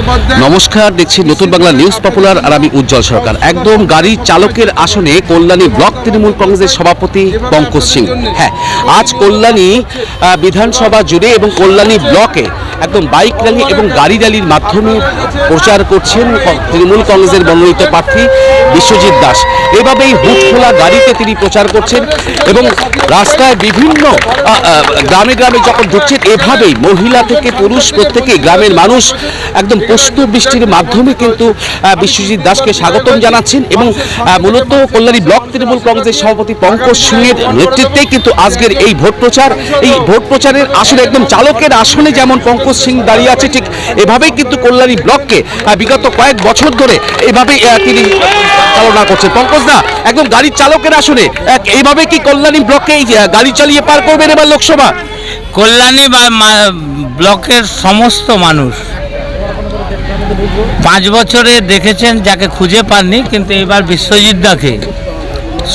নমস্কার, দেখছি নতুন বাংলা নিউজ পপুলার আর আমি উজ্জ্বল সরকার। একদম গাড়ি চালকের আসনে কল্যাণী ব্লক তৃণমূল কংগ্রেসের সভাপতি পঙ্কজ সিং। হ্যাঁ আজ কল্যাণী বিধানসভা জুড়ে এবং কল্যাণী ব্লকে একদম বাইক র্যালি এবং গাড়ি র্যালির মাধ্যমে প্রচার করছেন তৃণমূল কংগ্রেসের মনোনীত প্রার্থী বিশ্বজিৎ দাস। এভাবেই হুট খোলা গাড়িতে তিনি প্রচার করছেন এবং রাস্তায় বিভিন্ন গ্রামে গ্রামে যখন ঢুকছেন, এভাবেই মহিলা থেকে পুরুষ প্রত্যেকে গ্রামের মানুষ একদম পুষ্প বৃষ্টির মাধ্যমে কিন্তু বিশ্বজিৎ দাসকে স্বাগতম জানাচ্ছেন এবং মূলত কল্যাণী ব্লক তৃণমূল কংগ্রেসের সভাপতি পঙ্কজ সিংয়ের নেতৃত্বেই কিন্তু আজকের এই ভোট প্রচার, এই ভোট প্রচারের আসলে একদম চালকের আসনে যেমন পঙ্কজ সিং দাঁড়িয়ে আছে, ঠিক এভাবেই কিন্তু কল্যাণী ব্লককে বিগত কয়েক বছর ধরে এভাবেই তিনি চালনা করছেন। পঙ্কজ দা, একদম গাড়ির চালকের আসনে এইভাবে কি কল্যাণী ব্লককে গাড়ি চালিয়ে পার করবেন এবার লোকসভা? কল্যাণী বা ব্লকের সমস্ত মানুষ পাঁচ বছরে দেখেছেন যাকে খুঁজে পাননি, কিন্তু এবার বিশ্বজিৎ দাকে।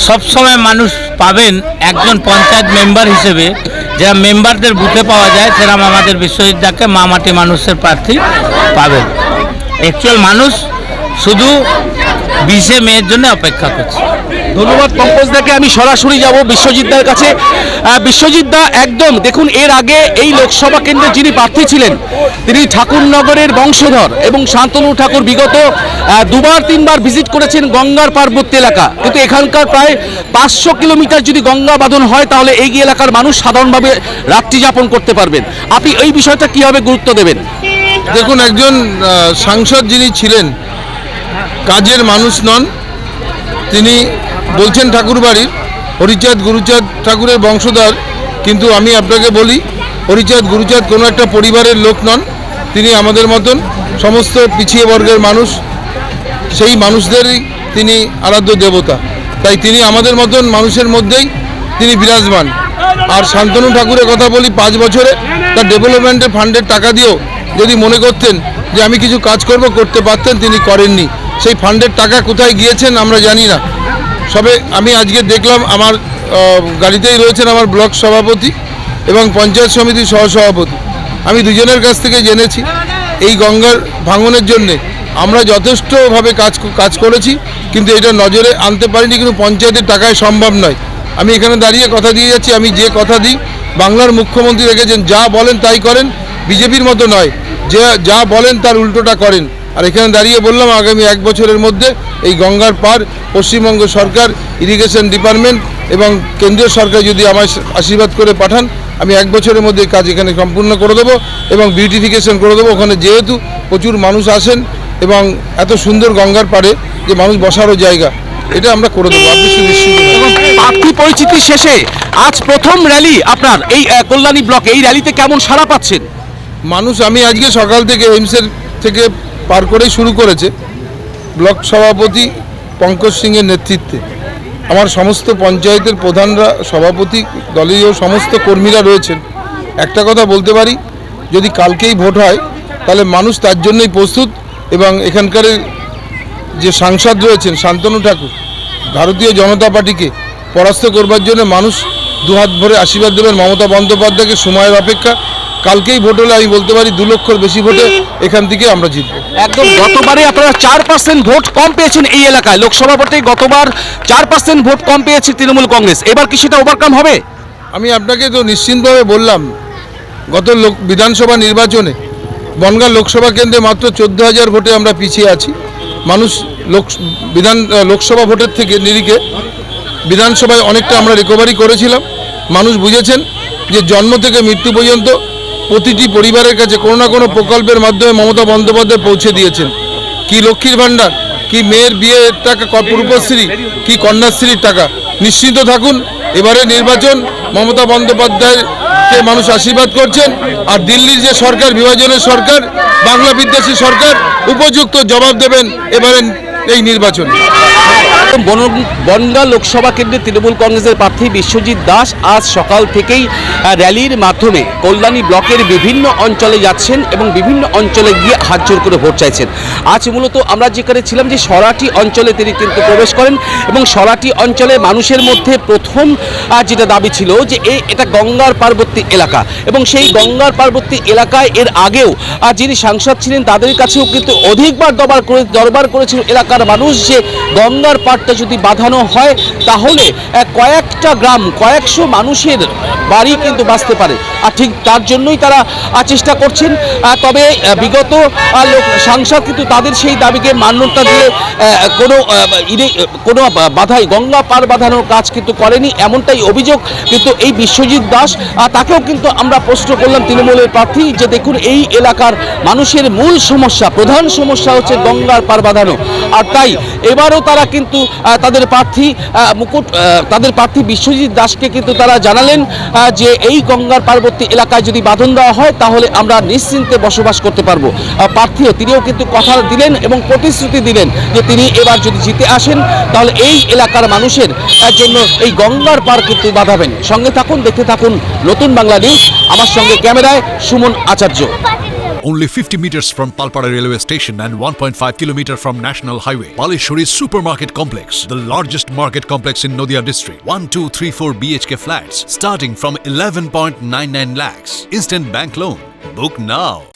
সবসময় মানুষ পাবেন একজন পঞ্চায়েত মেম্বার হিসেবে। যারা মেম্বারদের বুথে পাওয়া যায় সেরকম আমাদের বিশ্বজিৎ দাকে, মা মাটি মানুষের প্রার্থী পাবেন। অ্যাকচুয়াল মানুষ শুধু বিশে মেয়ের জন্য অপেক্ষা করছে। ধন্যবাদ পঙ্কজ দাকে। আমি সরাসরি যাব বিশ্বজিৎ দার কাছে। আহ, বিশ্বজিৎ দা একদম দেখুন এর আগে এই লোকসভা কেন্দ্রে যিনি প্রার্থী ছিলেন তিনি ঠাকুরনগরের বংশধর এবং শান্তনু ঠাকুর বিগত দুবার তিনবার ভিজিট করেছেন গঙ্গার পার্বত্য এলাকা। কিন্তু এখানকার প্রায় পাঁচশো কিলোমিটার যদি গঙ্গা বাঁধন হয় তাহলে এই এলাকার মানুষ সাধারণভাবে রাত্রি যাপন করতে পারবেন। আপনি এই বিষয়টা কীভাবে গুরুত্ব দেবেন? দেখুন একজন সাংসদ যিনি ছিলেন কাজের মানুষ নন তিনি বলছেন ঠাকুরবাড়ির, হরিচাঁদ, গুরুচাঁদ ঠাকুরের বংশধর, কিন্তু আমি আপনাকে বলি, হরিচাঁদ, গুরুচাঁদ কোনো একটা পরিবারের লোক নন, তিনি আমাদের মতন সমস্ত পিছিয়ে বর্গের মানুষ, সেই মানুষদেরই তিনি আরাধ্য দেবতা। তাই তিনি আমাদের মতন মানুষের মধ্যেই তিনি বিরাজমান। আর শান্তনু ঠাকুরের কথা বলি, পাঁচ বছরে তার ডেভেলপমেন্টের ফান্ডের টাকা দিয়েও যদি মনে করতেন যে আমি কিছু কাজ করব, করতে পারতেন, তিনি করেননি। সেই ফান্ডের টাকা কোথায় গিয়েছেন আমরা জানি না। সবে আমি আজকে দেখলাম আমার গাড়িতেই রয়েছেন আমার ব্লক সভাপতি এবং পঞ্চায়েত সমিতির সহসভাপতি। আমি দুজনের কাছ থেকে জেনেছি এই গঙ্গার ভাঙনের জন্যে। আমরা যথেষ্টভাবে কাজ কাজ করেছি, কিন্তু এটা নজরে আনতে পারিনি, কিন্তু পঞ্চায়েতের টাকায় সম্ভব নয়। আমি এখানে দাঁড়িয়ে কথা দিয়ে যাচ্ছি, আমি যে কথা দিই, বাংলার মুখ্যমন্ত্রী রেখেছেন, যা বলেন তাই করেন, বিজেপির মতো নয়। যে, যা বলেন তার উল্টোটা করেন। আর এখানে দাঁড়িয়ে বললাম আগামী এক বছরের মধ্যে এই গঙ্গার পার পশ্চিমবঙ্গ সরকার ইরিগেশন ডিপার্টমেন্ট এবং কেন্দ্রীয় সরকার যদি আমায় আশীর্বাদ করে পাঠান আমি এক বছরের মধ্যে কাজ এখানে সম্পূর্ণ করে দেবো এবং বিউটিফিকেশন করে দেবো। ওখানে যেহেতু প্রচুর মানুষ আসেন এবং এত সুন্দর গঙ্গার পাড়ে যে মানুষ বসারও জায়গা এটা আমরা করে দেবো। আপনি প্রার্থী পরিচিতি শেষে আজ প্রথম র্যালি আপনার এই কল্যাণী ব্লকে এই র্যালিতে কেমন সাড়া পাচ্ছেন? মানুষ আমি আজকে সকাল থেকে এইমসের থেকে পার করেই শুরু করেছে ব্লক সভাপতি পঙ্কজ সিংয়ের নেতৃত্বে। আমার সমস্ত পঞ্চায়েতের প্রধানরা, সভাপতি, দলীয় সমস্ত কর্মীরা রয়েছেন। একটা কথা বলতে পারি, যদি কালকেই ভোট হয়, তাহলে মানুষ তার জন্যই প্রস্তুত এবং এখানকার যে সাংসদ রয়েছেন শান্তনু ঠাকুর, ভারতীয় জনতা পার্টিকে পরাস্ত করবার জন্য মানুষ দুহাত ভরে আশীর্বাদ দেবেন মমতা বন্দ্যোপাধ্যায়কে। সময়ের অপেক্ষা। কালকেই ভোট হলে আমি বলতে পারি দু লক্ষর বেশি ভোটে এখান থেকে আমরা জিতবো। একদম গতবারে আপনারা চার পার্সেন্ট ভোট কম পেয়েছেন এই এলাকায়। লোকসভা ভোটে গতবার চার পার্সেন্ট ভোট কম পেয়েছে তৃণমূল কংগ্রেস। এবার কি সেটা ওভারকাম হবে? আমি আপনাকে তো নিশ্চিন্তভাবে বললাম গত লোক বিধানসভা নির্বাচনে বনগাঁ লোকসভা কেন্দ্রে মাত্র চোদ্দ হাজার ভোটে আমরা পিছিয়ে আছি। মানুষ লোক বিধান লোকসভা ভোটের থেকে নিরিখে বিধানসভায় অনেকটা আমরা রিকভারি করেছিলাম। মানুষ বুঝেছেন যে জন্ম থেকে মৃত্যু পর্যন্ত প্রতিটি পরিবারের কাছে কোনো না কোনো প্রকল্পের মাধ্যমে মমতা বন্দ্যোপাধ্যায় পৌঁছে দিয়েছেন। কি লক্ষ্মীর ভাণ্ডার, কি মেয়ের বিয়ের টাকা রূপশ্রী কি কন্যাশ্রীর টাকা? নিশ্চিন্ত থাকুন, এবারে নির্বাচন, মমতা বন্দ্যোপাধ্যায়কে মানুষ আশীর্বাদ করছেন, আর দিল্লির যে সরকার, বিভাজনের সরকার, বাংলা বিদ্বেষী সরকার, উপযুক্ত জবাব দেবেন এবারে এই নির্বাচনে। বন- বনগাঁ লোকসভা কেন্দ্রে তৃণমূল কংগ্রেসের প্রার্থী বিশ্বজিৎ দাস আজ সকাল থেকেই র্যালির মাধ্যমে কল্যাণী ব্লকের বিভিন্ন অঞ্চলে যাচ্ছেন এবং বিভিন্ন অঞ্চলে গিয়ে হাত জোর করে ভোট চাইছেন। আজ মূলত আমরা যেখানে ছিলাম যে সরাটি অঞ্চলে তিনি কিন্তু প্রবেশ করেন এবং সরাটি অঞ্চলে মানুষের মধ্যে প্রথম যেটা দাবি ছিল যে এই এটা গঙ্গার পার্বতী এলাকা এবং সেই গঙ্গার পার্বতী এলাকায় এর আগেও যিনি সাংসদ ছিলেন তাদের কাছেও কিন্তু অধিকবার দরবার করে, দরবার করেছিল এলাকার মানুষ যে গঙ্গার পাড়টা যদি বাঁধানো হয়, তাহলে কয়েকটা গ্রাম, কয়েকশো মানুষের বাড়ি কিন্তু বাঁচতে পারে। আর ঠিক তার জন্যই তারা চেষ্টা করছেন। তবে বিগত লোক, সাংসদ কিন্তু তাদের সেই দাবিকে মান্যতা দিয়ে কোনো কোনো বাধাই, গঙ্গা পার বাঁধানোর কাজ কিন্তু করেনি। এমনটাই অভিযোগ কিন্তু এই বিশ্বজিৎ দাস তাকেও কিন্তু আমরা প্রশ্ন করলাম তৃণমূলের প্রার্থী যে, দেখুন, এই এলাকার মানুষের মূল সমস্যা, প্রধান সমস্যা হচ্ছে গঙ্গার পার বাঁধানো। আর তাই, এবারও তারা কিন্তু তাদের প্রার্থী মুকুট তাদের প্রার্থী বিশ্বজিৎ দাসকে কিন্তু তারা জানালেন যে এই গঙ্গার পার্বতী এলাকায় যদি বাঁধন দেওয়া হয়, তাহলে আমরা নিশ্চিন্তে বসবাস করতে পারব। প্রার্থীও তিনিও কিন্তু কথা দিলেন এবং প্রতিশ্রুতি দিলেন যে তিনি এবার যদি জিতে আসেন, তাহলে এই এলাকার মানুষের জন্য এই গঙ্গার পার কিন্তু বাঁধাবেন। সঙ্গে থাকুন, দেখতে থাকুন নতুন বাংলা নিউজ। আমার সঙ্গে ক্যামেরায় সুমন আচার্য। Only 50 meters from Palpara railway station and 1.5 kilometer from National Highway. Palishuri Supermarket Complex, the largest market complex in Noida district. 1, 2, 3, 4 BHK flats starting from 11.99 lakhs. Instant bank loan. Book now.